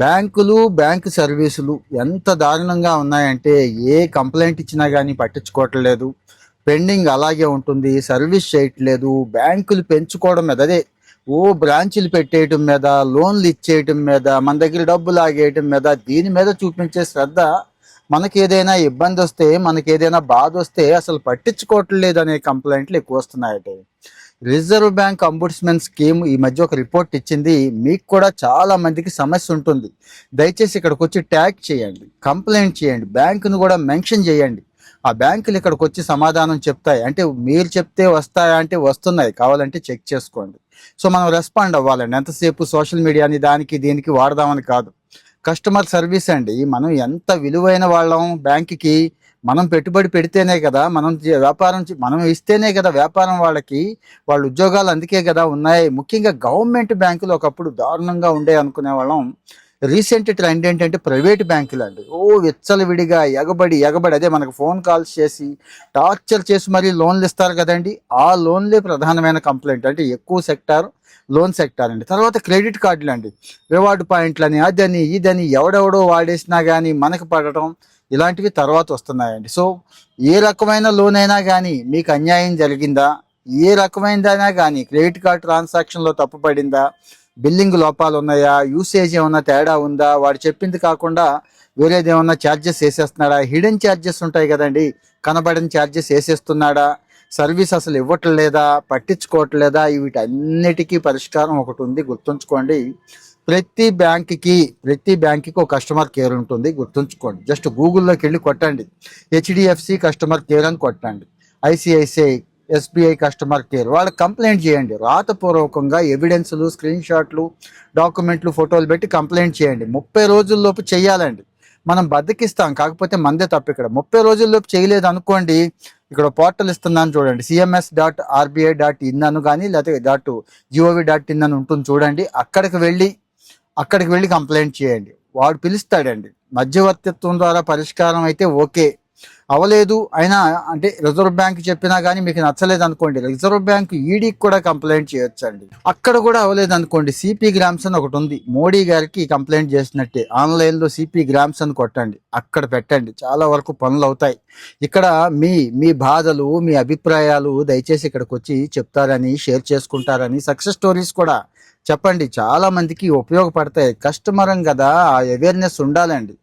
బ్యాంకులు బ్యాంకు సర్వీసులు ఎంత దారుణంగా ఉన్నాయంటే ఏ కంప్లైంట్ ఇచ్చినా కానీ పట్టించుకోవట్లేదు పెండింగ్ అలాగే ఉంటుంది. సర్వీస్ చేయట్లేదు. బ్యాంకులు పెంచుకోవడం మీద అదే ఓ బ్రాంచ్లు పెట్టేయటం మీద లోన్లు ఇచ్చేయటం మీద మన దగ్గర డబ్బులు ఆగేయటం మీద దీని మీద చూపించే శ్రద్ధ మనకి ఏదైనా ఇబ్బంది వస్తే మనకి ఏదైనా బాధ వస్తే అసలు పట్టించుకోవట్లేదు అనే కంప్లైంట్లు ఎక్కువ వస్తున్నాయట రిజర్వ్ బ్యాంక్ అంబుడ్స్మెన్ స్కీమ్ ఈ మధ్య ఒక రిపోర్ట్ ఇచ్చింది. మీకు కూడా చాలా మందికి సమస్య ఉంటుంది. దయచేసి ఇక్కడికి వచ్చి ట్యాగ్ చేయండి. కంప్లైంట్ చేయండి. బ్యాంకును కూడా మెన్షన్ చేయండి. ఆ బ్యాంకులు ఇక్కడికి వచ్చి సమాధానం చెప్తాయి. అంటే మీరు చెప్తే వస్తాయా అంటే వస్తున్నాయి. కావాలంటే చెక్ చేసుకోండి. సో మనం రెస్పాండ్ అవ్వాలండి. ఎంతసేపు సోషల్ మీడియాని దానికి దీనికి వాడదామని కాదు. కస్టమర్ సర్వీస్ అండి. మనం ఎంత విలువైన వాళ్ళం బ్యాంకుకి మనం పెట్టుబడి పెడితేనే కదా మనం వ్యాపారం మనం ఇస్తేనే కదా వ్యాపారం వాళ్ళకి వాళ్ళ ఉద్యోగాలు అందుకే కదా ఉన్నాయి. ముఖ్యంగా గవర్నమెంట్ బ్యాంకులు ఒకప్పుడు దారుణంగా ఉండే అనుకునే వాళ్ళం రీసెంట్ ట్రెండ్ ఏంటంటే ప్రైవేట్ బ్యాంకులు అండి ఓ విచ్చలవిడిగా ఎగబడి ఎగబడి అదే మనకు ఫోన్ కాల్స్ చేసి టార్చర్ చేసి మరీ లోన్లు ఇస్తారు కదండి. ఆ లోన్లే ప్రధానమైన కంప్లైంట్. అంటే ఎక్కువ సెక్టార్ లోన్ సెక్టార్ అండి. తర్వాత క్రెడిట్ కార్డులు అండి రివార్డు పాయింట్లని అదని ఇదని ఎవడెవడో వాడేసినా కానీ మనకు పడటం ఇలాంటివి తర్వాత వస్తున్నాయండి. సో ఏ రకమైన లోన్ అయినా కానీ మీకు అన్యాయం జరిగిందా? ఏ రకమైనదైనా కానీ క్రెడిట్ కార్డ్ ట్రాన్సాక్షన్లో తప్పు పడిందా? బిల్లింగ్ లోపాలు ఉన్నాయా? యూసేజ్ ఏమన్నా తేడా ఉందా? వాడు చెప్పింది కాకుండా వేరేది ఏమన్నా ఛార్జెస్ వేసేస్తున్నాడా? హిడెన్ ఛార్జెస్ ఉంటాయి కదండి. కనబడని ఛార్జెస్ వేసేస్తున్నాడా? సర్వీస్ అసలు ఇవ్వట్లేదా? పట్టించుకోవట్లేదా? వీటన్నిటికీ పరిష్కారం ఒకటి ఉంది. గుర్తుంచుకోండి. ప్రతి బ్యాంక్కి ప్రతి బ్యాంక్కి ఒక కస్టమర్ కేర్ ఉంటుంది. గుర్తుంచుకోండి. జస్ట్ గూగుల్లోకి వెళ్ళి కొట్టండి. హెచ్డిఎఫ్సి కస్టమర్ కేర్ అని కొట్టండి. ఐసిఐసిఐ ఎస్బీఐ కస్టమర్ కేర్ వాళ్ళకి కంప్లైంట్ చేయండి. రాతపూర్వకంగా ఎవిడెన్స్లు స్క్రీన్ షాట్లు డాక్యుమెంట్లు ఫోటోలు పెట్టి కంప్లైంట్ చేయండి. ముప్పై రోజుల్లోపు చేయాలండి. మనం బద్దకిస్తాం కాకపోతే మందే తప్పు ఇక్కడ. ముప్పై రోజుల్లోపు చేయలేదు అనుకోండి ఇక్కడ పోర్టల్ ఇస్తున్నాను చూడండి. CMS dot RBI dot in అను కానీ లేకపోతే డాట్ జిఓవి డాట్ ఇన్ అని ఉంటుంది చూడండి. అక్కడికి వెళ్ళి అక్కడికి వెళ్ళి కంప్లైంట్ చేయండి. వాడు పిలుస్తాడండి. మధ్యవర్తిత్వం ద్వారా పరిష్కారం అయితే ఓకే. అవ్వలేదు అయినా అంటే రిజర్వ్ బ్యాంక్ చెప్పినా కానీ మీకు నచ్చలేదు అనుకోండి రిజర్వ్ బ్యాంక్ ఈడీకి కూడా కంప్లైంట్ చేయొచ్చండి. అక్కడ కూడా అవ్వలేదు అనుకోండి సిపి గ్రామ్స్ అని ఒకటి ఉంది. మోడీ గారికి కంప్లైంట్ చేసినట్టే. ఆన్లైన్లో సిపి గ్రామ్స్ అని కొట్టండి. అక్కడ పెట్టండి. చాలా వరకు పనులు అవుతాయి. ఇక్కడ మీ మీ బాధలు మీ అభిప్రాయాలు దయచేసి ఇక్కడికి వచ్చి చెప్తారని షేర్ చేసుకుంటారని సక్సెస్ స్టోరీస్ కూడా చెప్పండి. చాలా మందికి ఉపయోగపడతాయి. కస్టమరం కదా ఆ అవేర్నెస్ ఉండాలండి.